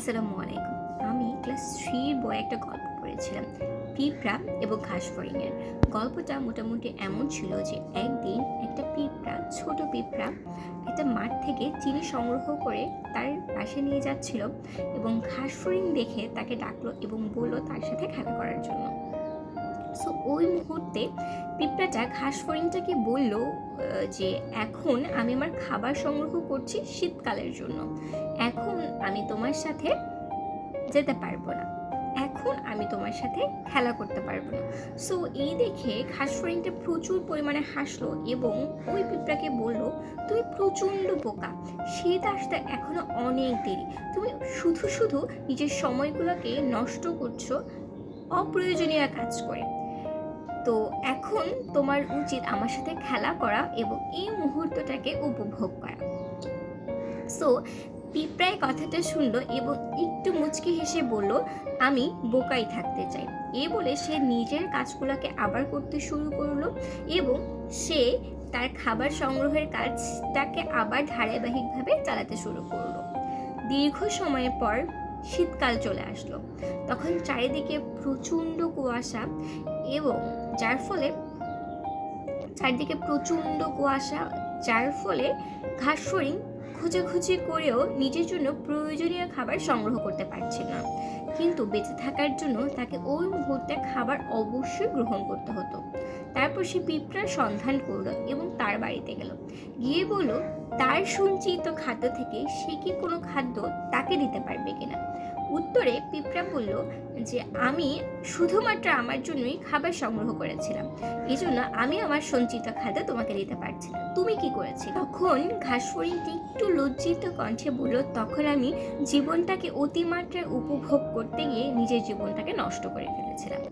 আসসালামু আলাইকুম। আমি ক্লাস থ্রির বই একটা গল্প পড়েছিলাম, পিঁপড়া এবং ঘাস ফড়িংয়ের গল্পটা মোটামুটি এমন ছিল যে একদিন একটা পিঁপড়া, ছোট পিঁপড়া, একটা মাঠ থেকে চিনি সংগ্রহ করে তার পাশে নিয়ে যাচ্ছিল এবং ঘাস ফড়িং দেখে তাকে ডাকলো এবং বলল তার সাথে খেলা করার জন্য। সো ওই মুহূর্তে পিঁপড়াটা ঘাস ফড়িংটাকে বলল যে এখন আমি আমার খাবার সংগ্রহ করছি শীতকালের জন্য। এখন আমি তোমার সাথে যেতে পারব না। এখন আমি তোমার সাথে খেলা করতে পারব না। সো এই দেখে ঘাস ফড়িংটা প্রচুর পরিমাণে হাসলো এবং ওই পিঁপড়াকে বলল, তুমি প্রচণ্ড বোকা। শীত আসতে এখনও অনেক দেরি। তুমি শুধু শুধু নিজের সময়গুলোকে নষ্ট করছ। অপ্রয়োজনীয় কাজ করে। তো এখন তোমার উচিত আমার সাথে খেলা করা এবং এই মুহূর্তটাকে উপভোগ করা। সো পিঁপড়ায় কথাটা শুনলো এবং একটু মুচকি হেসে বলল, আমি বোকাই থাকতে চাই। এ বলে সে নিজের কাজগুলোকে আবার করতে শুরু করল এবং সে তার খাবার সংগ্রহের কাজটাকে আবার ধারাবাহিকভাবে চালাতে শুরু করল। দীর্ঘ সময়ের পর শীতকাল চলে আসলো। তখন চারিদিকে প্রচণ্ড কুয়াশা এবং যার ফলে চারিদিকে প্রচণ্ড কুয়াশা, যার ফলে ঘাস ফড়িং খোঁজাখুঁজি করেও নিজের জন্য প্রয়োজনীয় খাবার সংগ্রহ করতে পারছে না। কিন্তু বেঁচে থাকার জন্য তাকে ওই মুহূর্তে খাবার অবশ্যই গ্রহণ করতে হতো। তারপর সে পিঁপড়ার সন্ধান করল এবং তার বাড়িতে গেল। গিয়ে বলল, তার সঞ্চিত খাদ্য থেকে সে কি কোনো খাদ্য তাকে দিতে পারবে কিনা? উত্তরে পিঁপড়া বলল, যে আমি শুধুমাত্র আমার জন্যই খাবার সংগ্রহ করেছিলাম। এই জন্য আমি আমার সঞ্চিত খাদ্য তোমাকে দিতে পারছি না। তুমি কি করেছি তখন ঘাসফড়িংটি একটু লজ্জিত কণ্ঠে বলল, তখন আমি জীবনটাকে অতিমাত্রায় উপভোগ করতে গিয়ে নিজের জীবনটাকে নষ্ট করে ফেলেছিলাম।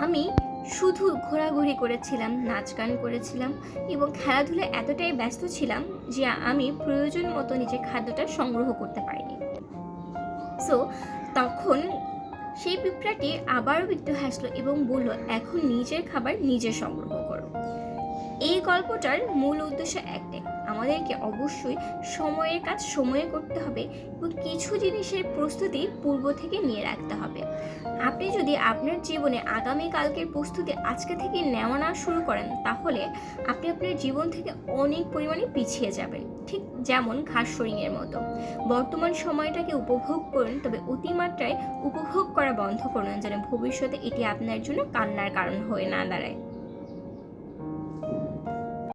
আমি শুধু ঘোরাঘুরি করেছিলাম, নাচ গান করেছিলাম এবং খেলাধুলায় এতটাই ব্যস্ত ছিলাম যে আমি প্রয়োজন মতো নিজের খাদ্যটা সংগ্রহ করতে পারিনি। সো তখন সেই পিঁপড়াটি আবারও একটু হাসলো এবং বলল, এখন নিজের খাবার নিজে সংগ্রহ করো। এই গল্পটার মূল উদ্দেশ্য একটাই, আমাদেরকে অবশ্যই সময়ের কাজ সময়ে করতে হবে এবং কিছু জিনিসের প্রস্তুতি পূর্ব থেকে নিয়ে রাখতে হবে। আপনি যদি আপনার জীবনে আগামীকালকের প্রস্তুতি আজকে থেকে নেওয়া না শুরু করেন, তাহলে আপনি আপনার জীবন থেকে অনেক পরিমাণে পিছিয়ে যাবেন। ঠিক যেমন ঘাস ফড়িংয়ের মতো। বর্তমান সময়টাকে উপভোগ করুন, তবে অতিমাত্রায় উপভোগ করা বন্ধ করুন, যেন ভবিষ্যতে এটি আপনার জন্য কান্নার কারণ হয়ে না দাঁড়ায়।